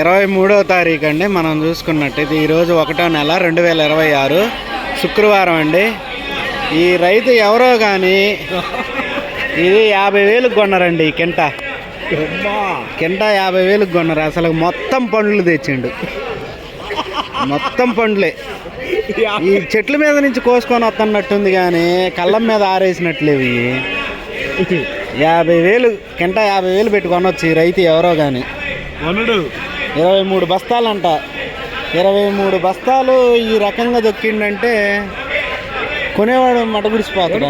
ఇరవై మూడవ తారీఖు అండి మనం చూసుకున్నట్టయితే ఈరోజు ఒకటో నెల రెండు వేల ఇరవై ఆరు శుక్రవారం అండి. ఈ రైతు ఎవరో కానీ ఇది యాభై వేలకు కొన్నారండి కింట. కింట యాభై వేలకు కొన్నారు. అసలు మొత్తం పండ్లు తెచ్చిండు. మొత్తం పండ్లే. ఈ చెట్ల మీద నుంచి కోసుకొని వస్తున్నట్టుంది కానీ కళ్ళం మీద ఆరేసినట్లేవి యాభై వేలు కింట యాభై వేలు పెట్టుకొనొచ్చు ఈ రైతు ఎవరో కానీ వనుడు ఇరవై మూడు బస్తాలంట. ఇరవై మూడు బస్తాలు ఈ రకంగా దొక్కిండంటే కొనేవాడు మటగుడిసిపోతాడు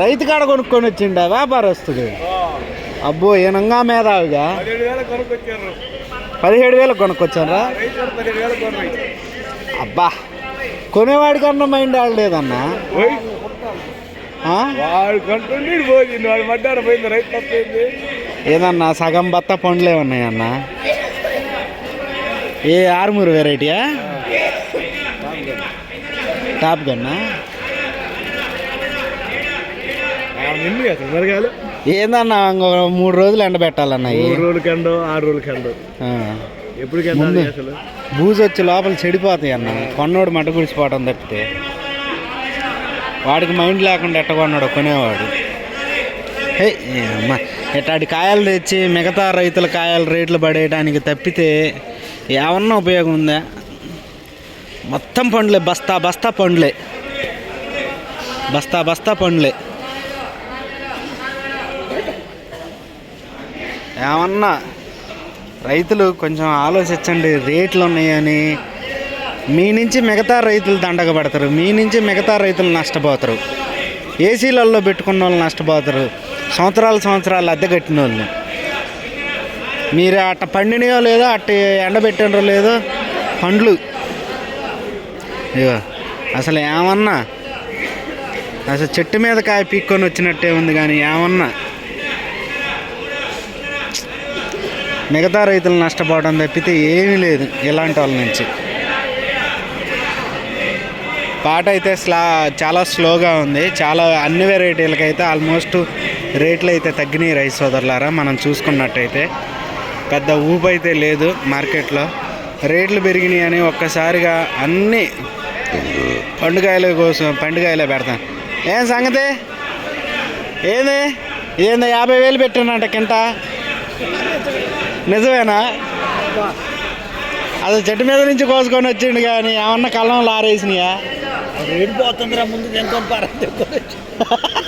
రైతు కాడ? కొనుక్కొని వచ్చిండా? వ్యాపారస్తుడు. అబ్బో ఈయనంగా మేధావిగా. పదిహేడు వేలకు కొనుక్కొచ్చారు? అబ్బా కొనేవాడి కన్నా మైండ్ ఆడలేదన్నా? వాడు కొంటుండి పోయింది వాడు పోయింది రైతు తప్పైంది. ఏదన్నా సగం బత్త పండ్లే ఉన్నాయన్నా ఏ ఆరుమూరు వెరైటీయా టాప్ గన్నా ఏందన్నా ఇంకొక మూడు రోజులు. మూడు రోజులు కండు ఆరు ఎప్పుడు బూజు వచ్చి లోపల చెడిపోతాయి అన్న. కొన్నోడు మట్ట గుడిసిపోవడం తప్పితే. వాడికి మైండ్ లేకుండా ఎట్ట కొన్నాడు కొనేవాడు. హే అమ్మ. ఇట్లాంటి కాయలు తెచ్చి మిగతా రైతుల కాయల రేట్లు పడేయడానికి తప్పితే ఏమన్నా ఉపయోగం ఉందా? మొత్తం పండ్లే బస్తా బస్తా పండ్లే. బస్తా బస్తా పండ్లే. ఏమన్నా? రైతులు కొంచెం ఆలోచించండి రేట్లు ఉన్నాయని. మీ నుంచి మిగతా రైతులు దండగ పడతారు మీ నుంచి మిగతా రైతులు నష్టపోతారు. ఏసీలలో పెట్టుకున్న వాళ్ళు నష్టపోతారు. సంవత్సరాలు సంవత్సరాలు అద్దె కట్టిన వాళ్ళు మీరు అట్ట పండినయో లేదో అట్ట ఎండబెట్టినరో లేదో పండ్లు. ఇగో అసలు ఏమన్నా? అసలు చెట్టు మీద కాయ పీక్కొని వచ్చినట్టే ఉంది కానీ ఏమన్నా? మిగతా రైతులు నష్టపోవడం తప్పితే ఏమీ లేదు ఇలాంటి వాళ్ళ నుంచి. పాట అయితే స్లా చాలా స్లోగా ఉంది. చాలా అన్ని వెరైటీలకి అయితే ఆల్మోస్ట్ రేట్లు అయితే తగ్గినాయి రైస్ సోదరులారా. మనం చూసుకున్నట్టయితే పెద్ద ఊపు అయితే లేదు మార్కెట్లో. రేట్లు పెరిగినాయి అని ఒక్కసారిగా అన్ని పండుగాయల కోసం పండుగాయలే పెడతాను ఏం సంగతి? ఏంది? ఏంది? యాభై వేలు పెట్టానంట కింద నిజమేనా? అది చెట్టు మీద నుంచి కోసుకొని వచ్చిండు కానీ ఏమన్నా కళ్ళం లారేసినాయా? రేటు పోతుందిరా ముందు ఎంత